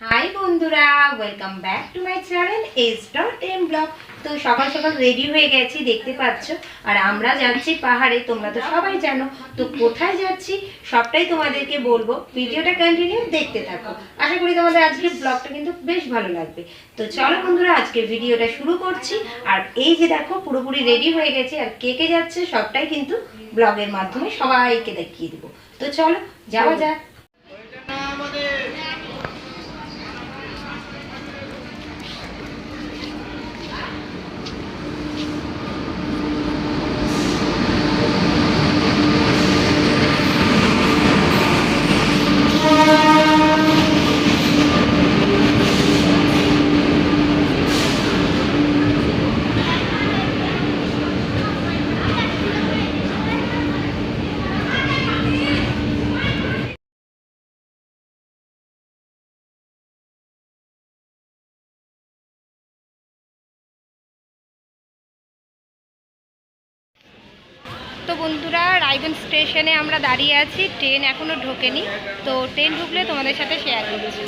High বন্ধুরা welcome back to my channel S dot M blog তো সকাল সকাল রেডি হয়ে গেছি, দেখতে পাচ্ছ? আর আমরা যাচ্ছি পাহাড়ে, তোমরা তো সবাই জানো। তো কোথায় যাচ্ছি, সবটাই তোমাদেরকে বলব। ভিডিওটা কন্টিনিউ দেখতে থাকো। আশা করি তোমাদের আজকের ব্লগটা কিন্তু বেশ ভালো লাগবে। তো চলো বন্ধুরা আজকে ভিডিওটা শুরু করছি। আর এই যে দেখো, পুরোপুরি রেডি হয়ে গেছে। আর কে কে যাচ্ছে, সবটাই কিন্তু ব্লগের মাধ্যমে সবাইকে দেখিয়ে দেবো। তো চলো, যাওয়া যাক তো বন্ধুরা, রায়গঞ্জ স্টেশনে আমরা দাঁড়িয়ে আছি। ট্রেন এখনও ঢোকেনি। তো ট্রেন ঢুকলে তোমাদের সাথে শেয়ার করছি।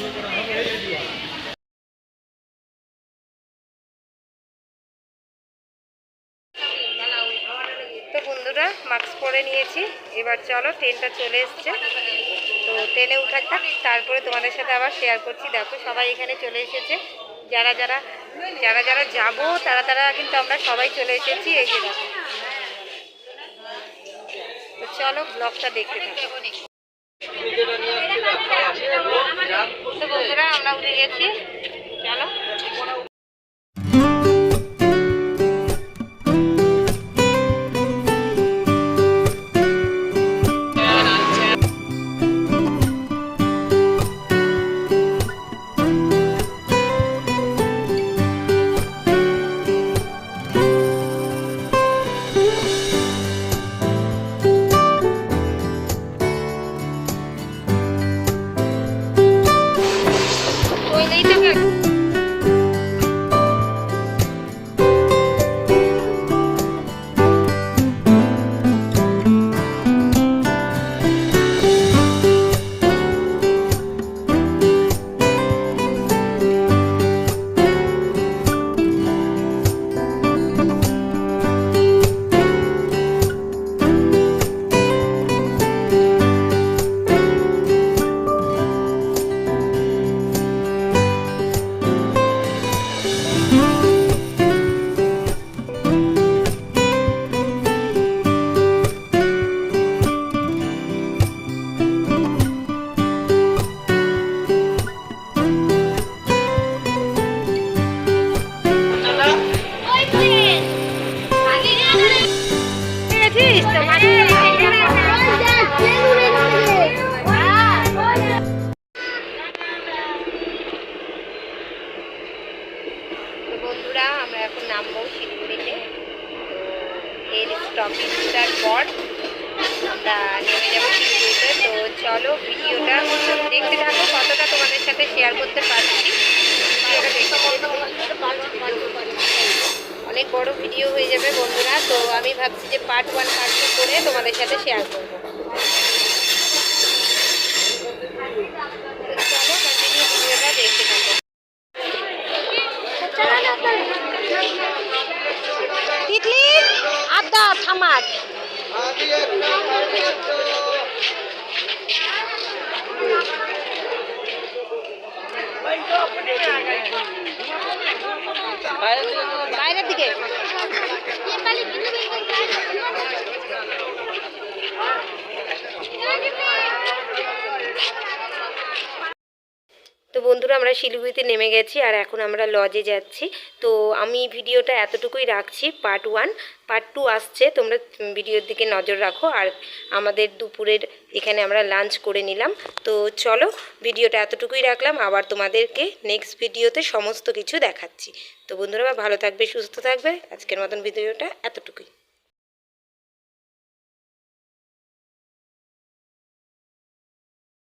তো বন্ধুরা মাস্ক পরে নিয়েছি। এবার চলো, ট্রেনটা চলে এসছে। তো ট্রেনে উঠার থাক, তারপরে তোমাদের সাথে আবার শেয়ার করছি। দেখো, সবাই এখানে চলে এসেছে। যারা যারা যারা যারা যাব, তারা তারা কিন্তু আমরা সবাই চলে এসেছি। এই চলো ব্লগটা দেখতে থাকি। তো বন্ধুরা আমরা উঠে গেছি। চলো। ওইটাই তো বন্ধুরা, আমরা এখন নামবো শিলিগুড়িতে। তো এর স্টপিংটার পর আমরা নেমে যাব শিলিগুড়িতে। তো চলো, ভিডিওটা দেখতে থাকো, কতটা তোমাদের সাথে শেয়ার করতে পারছি ভিডিওটা দেখতে অনেক বড় ভিডিও হয়ে যাবে বন্ধুরা। তো আমি ভাবছি যে পার্ট ওয়ান পার্ট টু করে তোমাদের সাথে শেয়ার করব। তো চলো কন্টিনিউ ভিডিওটা দেখতে থাকো। তিতলি আদা থামাক বাইরের দিকে তো বন্ধুরা, আমরা শিলিগুড়িতে নেমে গেছি আর এখন আমরা লজে যাচ্ছি। তো আমি ভিডিওটা এতটুকুই রাখছি পার্ট ওয়ান পার্ট টু আসছে, তোমরা ভিডিওর দিকে নজর রাখো। আর আমাদের দুপুরের এখানে আমরা লাঞ্চ করে নিলাম। তো চলো, ভিডিওটা এতটুকুই রাখলাম, আবার তোমাদেরকে নেক্সট ভিডিওতে সমস্ত কিছু দেখাচ্ছি। তো বন্ধুরা, ভালো থাকবে, সুস্থ থাকবে। আজকের মতন ভিডিওটা এতটুকুই।